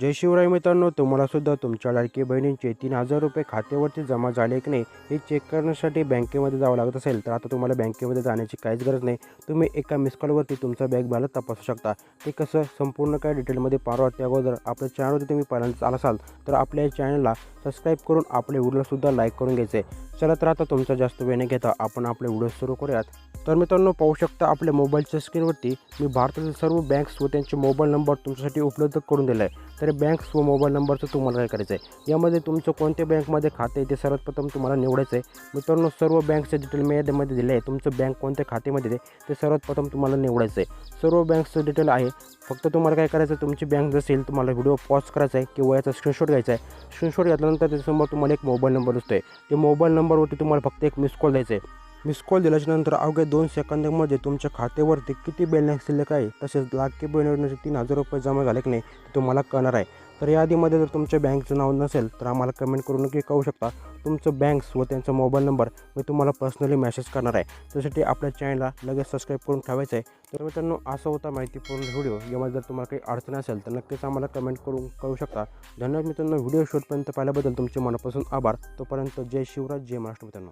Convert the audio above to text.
जय शिवराय मित्रांनो तुम्हाला सुद्धा तुमच्या लाडकी बहिणींचे तीन हजार रुपये खात्यावरती जमा झाले की नाही हे चेक करण्यासाठी बँकेमध्ये जावं लागत असेल. तर आता तुम्हाला बँकेमध्ये जाण्याची काहीच गरज नाही. तुम्ही एका मिस कॉलवरती तुमचा बँक बॅलन्स तपासू शकता. ते कसं संपूर्ण काय डिटेलमध्ये पारवा त्या अगोदर आपल्या चॅनलवरती तुम्ही पहिल्यांदा आला असाल तर आपल्या चॅनलला सबस्क्राईब करून आपल्या व्हिडिओलासुद्धा लाईक करून घ्यायचे चला तर आता तुमचा जास्त वेळ न घेता आपण आपले व्हिडिओ सुरू करूयात. तर मित्रांनो पाहू शकता आपल्या मोबाईलच्या स्क्रीनवरती मी भारतातील सर्व बँक्स व त्यांचे मोबाईल नंबर तुमच्यासाठी उपलब्ध करून दिला आहे. तर बँक्स व मोबाईल नंबरचं तुम्हाला काय करायचं आहे? यामध्ये तुमचं कोणत्या बँकमध्ये खाते आहे ते सर्वात प्रथम तुम्हाला निवडायचं आहे. मित्रांनो सर्व बँकचे डिटेल मी यामध्ये दिले आहे. तुमचं बँक कोणत्या खात्यामध्ये आहे ते सर्वात प्रथम तुम्हाला निवडायचं आहे. सर्व बँकचं डिटेल आहे. फक्त तुम्हाला काय करायचं आहे तुमची बँक जसेल तुम्हाला व्हिडिओ पॉज करायचा आहे किंवा याचा स्क्रीनशॉट घ्यायचा आहे. स्क्रीनशॉट घेतल्यानंतर त्याच्यासमोर तुम्हाला एक मोबाईल नंबर दिसतो आहे ते मोबाईल नंबरवरती तुम्हाला फक्त एक मिस कॉल द्यायचं आहे. मिस कॉल दिल्याच्यानंतर अवघ्या दोन सेकंदामध्ये तुमच्या खात्यावरती किती बॅलन्स शिल्लक आहे? तसेच लाखी बहिणीवरचे तीन हजार रुपये जमा झाले की नाही ते तुम्हाला कळणार आहे. तर या आधीमध्ये जर तुमच्या बँकचं नाव नसेल तर आम्हाला कमेंट करून नक्की कळू शकता. तुमचं बँक्स व त्यांचा मोबाईल नंबर मी तुम्हाला पर्सनली मेसेज करणार आहे. त्यासाठी आपल्या चॅनलला लगेच सबस्क्राईब करून ठेवायचं आहे. तर मित्रांनो असा होता माहितीपूर्ण व्हिडिओ यामध्ये जर तुम्हाला काही अडचण असेल तर नक्कीच आम्हाला कमेंट करून कळू शकता. धन्यवाद मित्रांनो. व्हिडिओ शूटपर्यंत पाहिल्याबद्दल तुमचे मनापासून आभार. तोपर्यंत जय शिवराज जय महाराष्ट्र मित्रांनो.